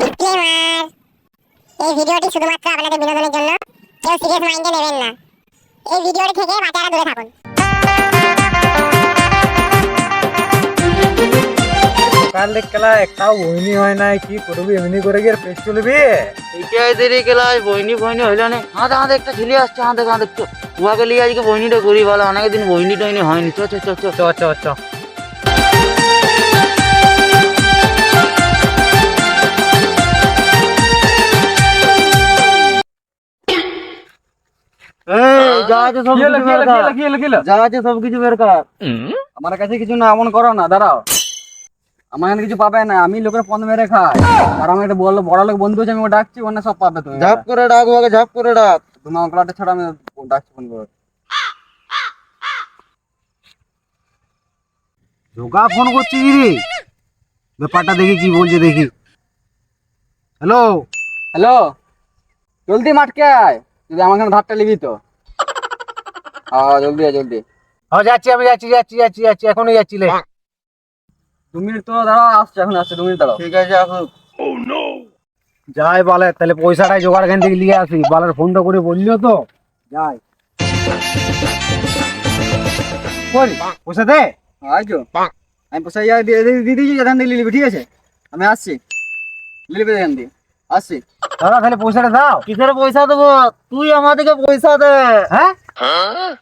Disclaimer এই ভিডিওটি শুধুমাত্র আপনাদের বিনোদনের জন্য। কেউ সিরিয়াস মাইন্ডে নেবেন না। এই ভিডিওটি থেকে বাচ্চারা দূরে থাকুন। কাল খেলা একটাও বইনি হয় নাই। কি করবি? এমনি করে গিয়ে পেট চলবি? ইতিহাস দেরি বইনি হইল না। হাতে হাতে একটা ছেলে আসছে। হাতে হাতে উহাকে লিয়ে আজকে বইনিটা করি ভালো অনেক দিন বইনি টইনি হয়নি। চ চ চ। চ চ চ। আমার কাছে কিছু না এমন করো না দাঁড়াও। আমার এখানে কিছু পাবে না আমি লোকের পদ মেরে খাই। আর আমার একটা বড় বড় লোক বন্ধু আছে আমি ডাকছি ওখানে সব পাবে তুমি ঝাপ করে ডাক উহাকে ঝাপ করে ডাক। তুমি অঙ্কলাটা ছাড়া আমি ডাকছি ফোন করে। যোগা ফোন করছি রে ব্যাপারটা দেখি কি বলছে দেখি। হ্যালো? হ্যালো? জলদি মাঠকে আয়। যদি আমার এখানে ধারটা নিবি তো? হ্যাঁ জলদি আয় জলদি। হ্যাঁ যাচ্ছি আমি যাচ্ছি যাচ্ছি যাচ্ছি যাচ্ছি এখনই যাচ্ছি লে। দু মিনিট তো দাঁড়াও আসছে এখন আসছে দু মিনিট দাঁড়াও। ঠিক আছে আসুক যাই বলে তাহলে পয়সাটাই জোগাড় এখান থেকে নিয়ে আসি। বালের ফোনটা করে বললিও তো। যাই। বল পয়সা দে? আইজো। আমি পয়সা ইয়া দিয়ে দিয়ে- দিয়ে দিয়েছি এখান থেকে নিয়ে নিবি ঠিক আছে? আমি আসছি। নিয়ে নিবি এখান দিয়ে। আসছি। দাদা তাহলে পয়সাটা দাও। কিসের পয়সা দেবো? তুই আমাদেরকে পয়সা দে। হ্যাঁ?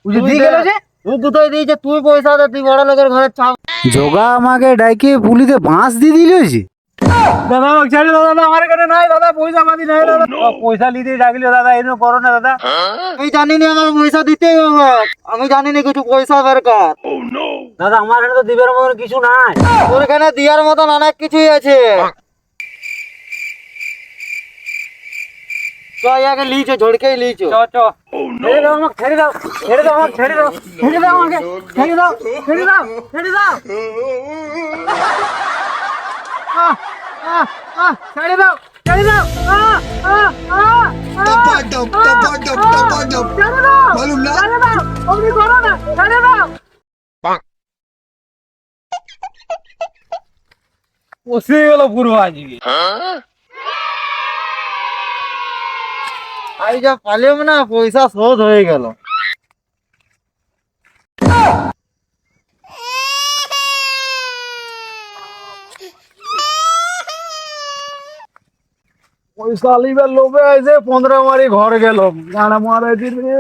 বুঝে তুই দিয়ে গেল যে? তুই কোথায় দিয়েছে তুই পয়সা দে তুই বড় লোকের ঘরে চাপ। জগা আমাকে ডাইকে পুলিতে বাঁশ দিয়ে দিল দাদা আমাকে ছেড়ে দাও দাদা আমার কাছে নাই দাদা পয়সা মাদি নাই দাদা। পয়সা নিতে ডাকলি দাদা এরকম করো না দাদা। আমি জানি না আমার পয়সা দিতেই হবে আমি জানি না কিছু পয়সা দরকার। দাদা আমার এখানে তো দিবের মতন কিছু নাই। তোর এখানে দেওয়ার মতন অনেক কিছুই আছে। চ ইয়াকে লিচো ঝড়কেই লিচো চ চ ছেড়ে দাও আমাকে ছেড়ে দাও ছেড়ে দাও আমাকে ছেড়ে দাও ছেড়ে দাও আমাকে ছেড়ে দাও ছেড়ে দাও ছেড়ে দাও আহ, আহ, আহ, ছেড়ে দাও ছেড়ে দাও আহ, আহ, আহ, আহ, Tapadam, tapadam, আহ, tapadam. ছেড়ে দাও Malum na? ছেড়ে দাও অমনি করো না ছেড়ে দাও বসে গেল পুরো আজকে আমি যা পালিয়ে না, পয়সা শোধ হয়ে গেল। পয়সা লিবার লোভে আছে পনেরো মারি ঘর গেল। গাড়া মারা দিবে